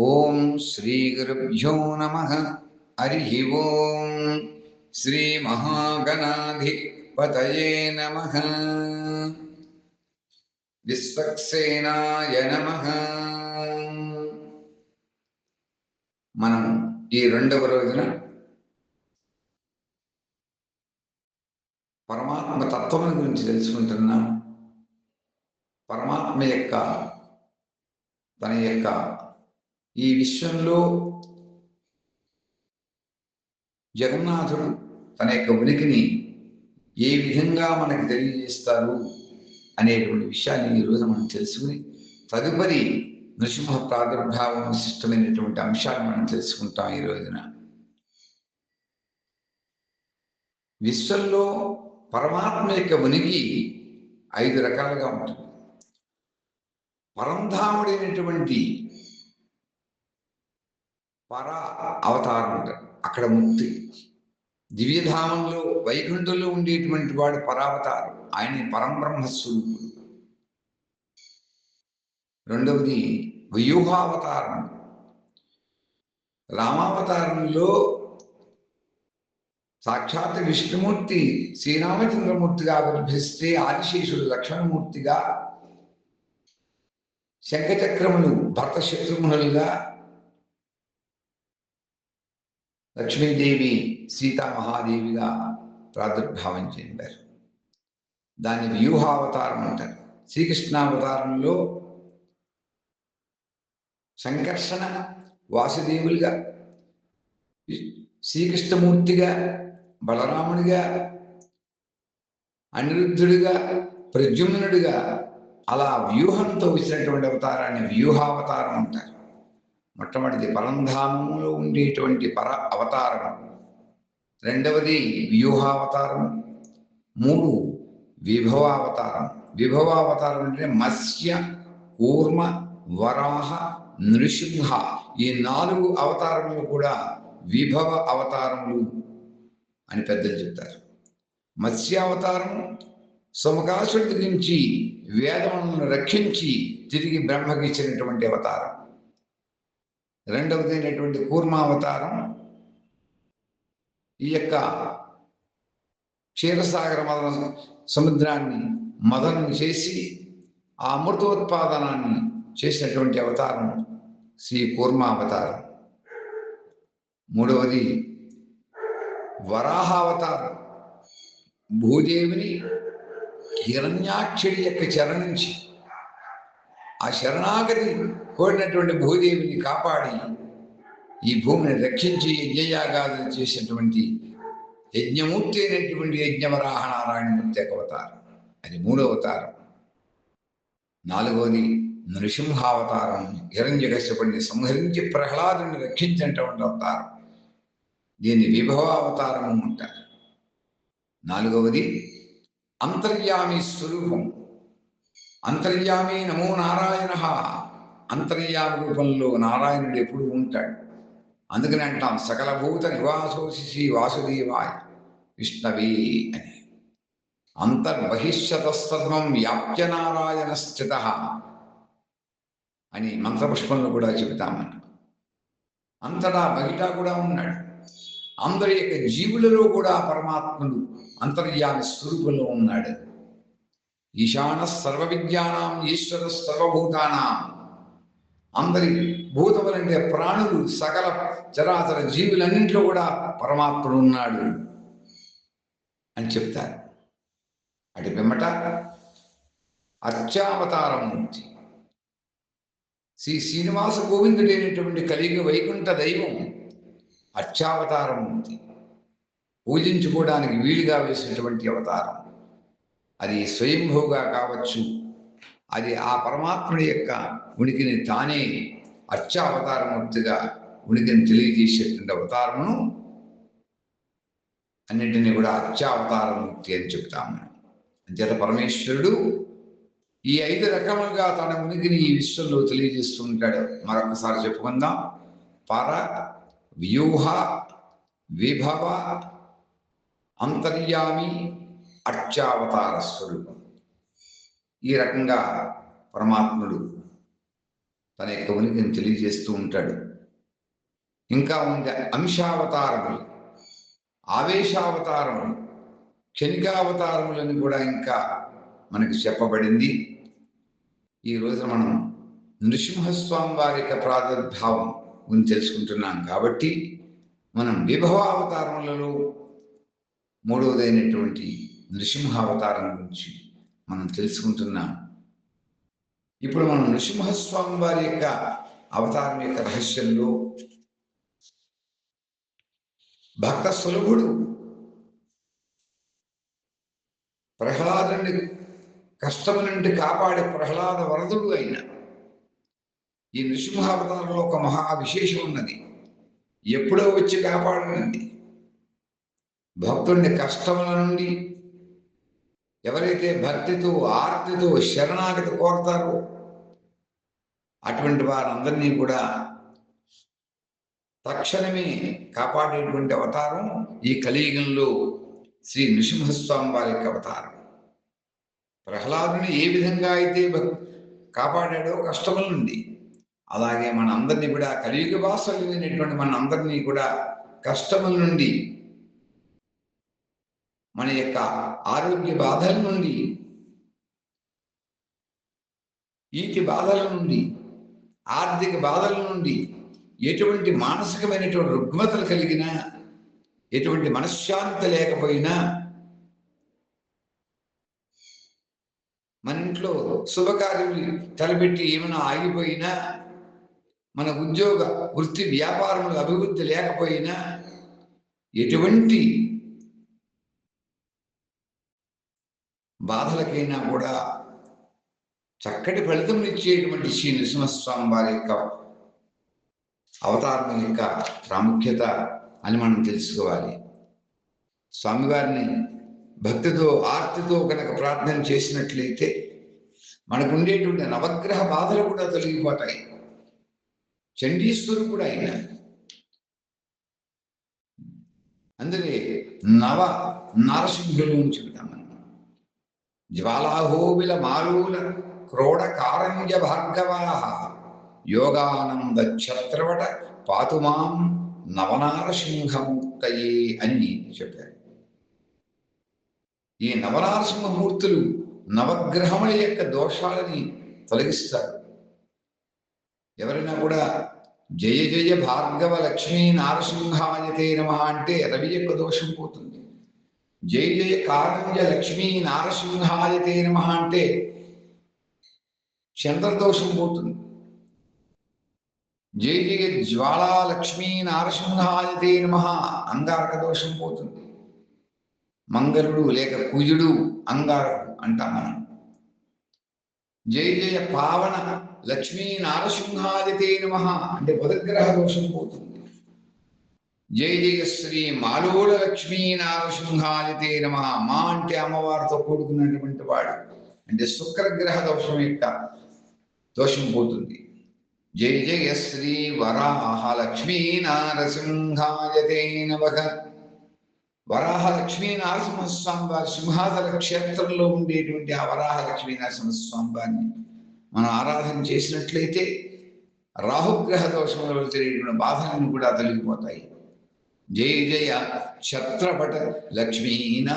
ఓం శ్రీ గురుభ్యో నమ. హరి ఓం. శ్రీ మహాగణాధిపతయే నమ. విశ్వక్సేనాయ నమ. మనం ఈ రెండవ రోజున పరమాత్మ తత్వం గురించి తెలుసుకుంటున్నాం. పరమాత్మ యొక్క తన యొక్క ఈ విశ్వంలో జగన్నాథుడు తన యొక్క ఉనికిని ఏ విధంగా మనకి తెలియజేస్తారు అనేటువంటి విషయాన్ని ఈరోజు మనం తెలుసుకుని తదుపరి నృసింహ ప్రాదుర్భావం విశిష్టమైనటువంటి అంశాలు మనం తెలుసుకుంటాం ఈ రోజున. విశ్వంలో పరమాత్మ యొక్క ఉనికి ఐదు రకాలుగా ఉంటుంది. పరంధాముడైనటువంటి పరా అవతారం అక్కడ ముక్తి. దివ్యధామంలో వైకుంఠంలో ఉండేటువంటి వాడు పరావతారం. ఆయన పరంబ్రహ్మస్వరూపుడు. రెండవది వ్యూహావతారం రామావతారంలో సాక్షాత్ విష్ణుమూర్తి శ్రీరామచంద్రమూర్తిగా ఆవిర్భిస్తే ఆదిశేషుడు లక్ష్మణమూర్తిగా శంఖచక్రములు భర్త శత్రుఘ్నులుగా లక్ష్మీదేవి సీతామహాదేవిగా ప్రాదుర్భావం చెందారు. దాన్ని వ్యూహావతారం అంటారు. శ్రీకృష్ణావతారంలో సంకర్షణ వాసుదేవులుగా శ్రీకృష్ణమూర్తిగా బలరాముడిగా అనిరుద్ధుడిగా ప్రద్యుమ్నుడిగా అలా వ్యూహంతో వచ్చినటువంటి అవతారాన్ని వ్యూహావతారం అంటారు. మొట్టమొదటిది పరంధామంలో ఉండేటువంటి పర అవతారం రెండవది వ్యూహావతారం మూడు విభవావతారం. విభవావతారం అంటే మత్స్య కూర్మ వరాహ నృసింహ. ఈ నాలుగు అవతారములు కూడా విభవ అవతారములు అని పెద్దలు చెప్తారు. మత్స్యావతారం సుమకాసుడి నుంచి వేదములను రక్షించి తిరిగి బ్రహ్మకి ఇచ్చినటువంటి అవతారం. రెండవది అయినటువంటి కూర్మావతారం ఈ యొక్క క్షీరసాగర మదన సముద్రాన్ని మదనం చేసి ఆ అమృతోత్పాదనాన్ని చేసినటువంటి అవతారం శ్రీ కూర్మావతారం. మూడవది వరాహావతారం. భూదేవిని హిరణ్యాక్షుడి యొక్క చరణించి ఆ శరణాగతి కోరినటువంటి భూదేవిని కాపాడి ఈ భూమిని రక్షించి యజ్ఞయాగాదులు చేసినటువంటి యజ్ఞమూర్తి అయినటువంటి యజ్ఞవరాహ నారాయణమూర్తి అవతారం. అది మూడో అవతారం. నాలుగవది నృసింహావతారం. హిరణ్యకశ్యపుడిని సంహరించి ప్రహ్లాదుని రక్షించినటువంటి అవతారం. దీన్ని విభవావతారం అంటారు. నాలుగవది అంతర్యామి స్వరూపం. అంతర్యామి నమో నారాయణ. అంతర్యామి రూపంలో నారాయణుడు ఎప్పుడు ఉంటాడు. అందుకని అంటాం సకల భూత నివాసోసి శ్రీ వాసుదేవాయ విష్ణవే అని. అంతర్బహిష్యతస్తత్వం వ్యాప్య నారాయణ స్థిత అని మంత్రపుష్పంలో కూడా చెబుతామని అంతటా బయట కూడా ఉన్నాడు. అందరి యొక్క జీవులలో కూడా పరమాత్ముడు అంతర్యామి స్వరూపంలో ఉన్నాడు. ఈశాన సర్వ విజ్ఞానం ఈశ్వర సర్వభూతానాం. అందరి భూతములంటే ప్రాణులు సకల చరాచర జీవులన్నింటిలో కూడా పరమాత్ముడు ఉన్నాడు అని చెప్తారు. అటు పిమ్మట నుంచి శ్రీ శ్రీనివాస గోవిందుడైనటువంటి కలిగి వైకుంఠ దైవం అర్చావతారమూర్తి పూజించుకోవడానికి వీలుగా వేసినటువంటి అవతారం. అది స్వయంభూగా కావచ్చు. అది ఆ పరమాత్ముడి యొక్క ఉనికిని తానే అర్చావతారమూర్తిగా ఉనికిని తెలియజేసేటువంటి అవతారమును అన్నింటినీ కూడా అర్చావతారమూర్తి అని చెప్తాము అంచేత పరమేశ్వరుడు ఈ ఐదు రకములుగా తన ఉనికిని ఈ విశ్వంలో తెలియజేస్తూ ఉంటాడు. మరొకసారి చెప్పుకుందాం. పర వ్యూహ విభవ అంతర్యామి అర్చావతార స్వరూపం. ఈ రకంగా పరమాత్ముడు తన యొక్క ఉనికిని తెలియజేస్తూ ఉంటాడు. ఇంకా ఉంది అంశావతారములు ఆవేశావతారములు క్షణికావతారములని కూడా ఇంకా మనకి చెప్పబడింది. ఈ రోజున మనం నృసింహస్వామి వారి యొక్క ప్రాదుర్భావం గురించి తెలుసుకుంటున్నాం కాబట్టి మనం విభవావతారములలో మూడవదైనటువంటి నృసింహావతారం గురించి మనం తెలుసుకుంటున్నాం. ఇప్పుడు మనం నృసింహస్వామి వారి యొక్క అవతారం యొక్క రహస్యంలో భక్త సులభుడు ప్రహ్లాదుని కష్టం నుండి కాపాడే ప్రహ్లాద వరదుడు అయిన ఈ నృసింహావతారంలో ఒక మహా విశేషం ఉన్నది. ఎప్పుడో వచ్చి కాపాడనండి. భక్తుడిని కష్టముల నుండి ఎవరైతే భక్తితో ఆర్తితో శరణాగతి కోరతారో అటువంటి వారందరినీ కూడా తక్షణమే కాపాడేటువంటి అవతారం ఈ కలియుగంలో శ్రీ నృసింహస్వామి వారి యొక్క అవతారం. ప్రహ్లాదుని ఏ విధంగా అయితే కాపాడాడో కష్టముల నుండి అలాగే మన అందరినీ కూడా కలియుగ వాసమైనటువంటి మన అందరినీ కూడా కష్టముల నుండి మన యొక్క ఆరోగ్య బాధల నుండి ఈటి బాధల నుండి ఆర్థిక బాధల నుండి ఎటువంటి మానసికమైనటువంటి రుగ్మతలు కలిగినా ఎటువంటి మనశ్శాంతి లేకపోయినా మన ఇంట్లో శుభకార్యం తలపెట్టి ఏమైనా ఆగిపోయినా మన ఉద్యోగ వృత్తి వ్యాపారంలో అభివృద్ధి లేకపోయినా ఎటువంటి బాధలకైనా కూడా చక్కటి ఫలితం ఇచ్చేటువంటి శ్రీ నృసింహస్వామి వారి యొక్క అవతారం యొక్క ప్రాముఖ్యత అని మనం తెలుసుకోవాలి. స్వామివారిని భక్తితో ఆర్తితో కనుక ప్రార్థన చేసినట్లయితే మనకు ఉండేటువంటి నవగ్రహ బాధలు కూడా తొలగిపోతాయి. చండీశ్వరు కూడా అయినా. అందుకే నవ నరసింహులు అని చెబుతాం జ్వాలాహోబిల మాలూల క్రోడ కారంజ భార్గవాహ యోగానంద ఛత్రవట పాతుమాం నవనారసింహమూర్తయే అని చెప్పారు. ఈ నవనారసింహమూర్తులు నవగ్రహముల యొక్క దోషాలని తొలగిస్తారు. ఎవరైనా కూడా జయ జయ భార్గవ లక్ష్మీ నారసింహాయతే నమ అంటే రవి యొక్క దోషం పోతుంది. జై జయ కారంజ లక్ష్మీ నారసింహాయతే నమ అంటే చంద్రదోషం పోతుంది. జయ జయ జ్వాలా లక్ష్మీ నారసింహాయతే నమ అంగారక దోషం పోతుంది. మంగళుడు లేక కుజుడు అంగారకుడు అంటాం మనం. జయ జయ పావన లక్ష్మీ నారసింహాయతే నమ అంటే బుధగ్రహ దోషం పోతుంది. జయ జయ శ్రీ మాలోల లక్ష్మీ నారసింహాదితే నమ మా అంటే అమ్మవారితో కూడుకున్నటువంటి వాడు. అంటే శుక్రగ్రహ దోషం యొక్క దోషం పోతుంది. జయ జయ శ్రీ వరాహ లక్ష్మీ నారసింహాయతే నమః. వరాహ లక్ష్మీ నరసింహస్వామి వారి సింహాసన క్షేత్రంలో ఉండేటువంటి ఆ వరాహ లక్ష్మీ నరసింహస్వామి వారిని మనం ఆరాధన చేసినట్లయితే రాహుగ్రహ దోషంలో తెలియటువంటి బాధలను కూడా తొలగిపోతాయి. జయ జయ ఛత్రపట లక్ష్మీనారసింహాయతే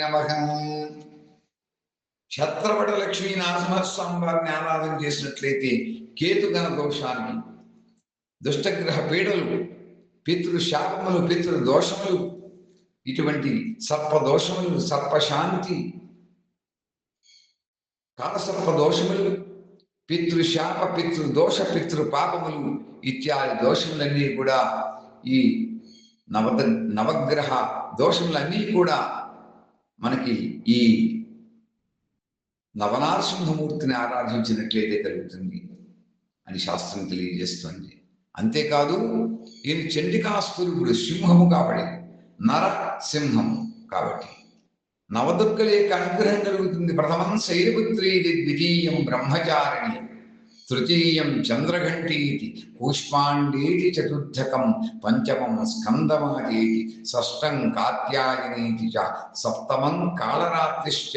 నమ. ఛత్రపట లక్ష్మీ నరసింహస్వామి వారిని ఆరాధన చేసినట్లయితే కేతుగణ దోషాన్ని దుష్టగ్రహ పీడలు పితృ శాపములు పితృ దోషములు ఇటువంటి సర్పదోషములు సర్పశాంతి కాలసర్ప దోషములు పితృశాప పితృ దోష పితృ పాపములు ఇత్యాది దోషములన్నీ కూడా ఈ నవ నవగ్రహ దోషములన్నీ కూడా మనకి ఈ నవనారసింహమూర్తిని ఆరాధించినట్లయితే కలుగుతుంది అని శాస్త్రం తెలియజేస్తుంది. అంతేకాదు ఈయన చండికాస్వరూపుడు సింహము కాబట్టి నర సింహము కాబట్టి. నవదుర్గల యొక్క అనుగ్రహం కలుగుతుంది. ప్రథమం శైలపుత్రి ద్వితీయం బ్రహ్మచారిణి. తృతీయం చంద్రఘంటీతి కూష్మాండేతి చతుర్థకం పంచమం స్కందమాదేతి షష్టం కాత్యాయనీతి చ సప్తమం కాళరాత్రిశ్చ.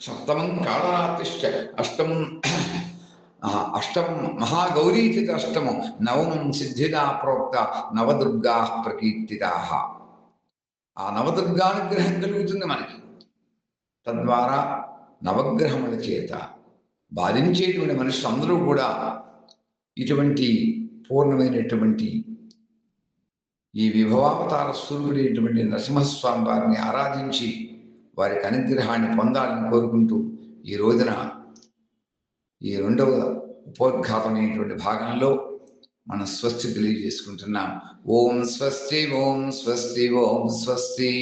సప్తమం కాళరాత్రిశ్చ అష్టమం అష్టమం మహాగౌరీచిత అష్టమం నవమం సిద్ధిదా ప్రోక్త నవదుర్గా ప్రకీర్తిదా ఆ నవదుర్గానుగ్రహం కలుగుతుంది మనకి. తద్వారా నవగ్రహముల చేత బాధించేటువంటి మనుషులు అందరూ కూడా ఇటువంటి పూర్ణమైనటువంటి ఈ విభవావతార సూర్యుడైనటువంటి నరసింహస్వామి వారిని ఆరాధించి వారికి అనుగ్రహాన్ని పొందాలని కోరుకుంటూ ఈ రోజున ఈ రెండవ ఉపోద్ఘాతమైనటువంటి భాగంలో మన స్వస్తి తెలియజేసుకుంటున్నాం. ఓం స్వస్తి ఓం స్వస్తి ఓం స్వస్తి.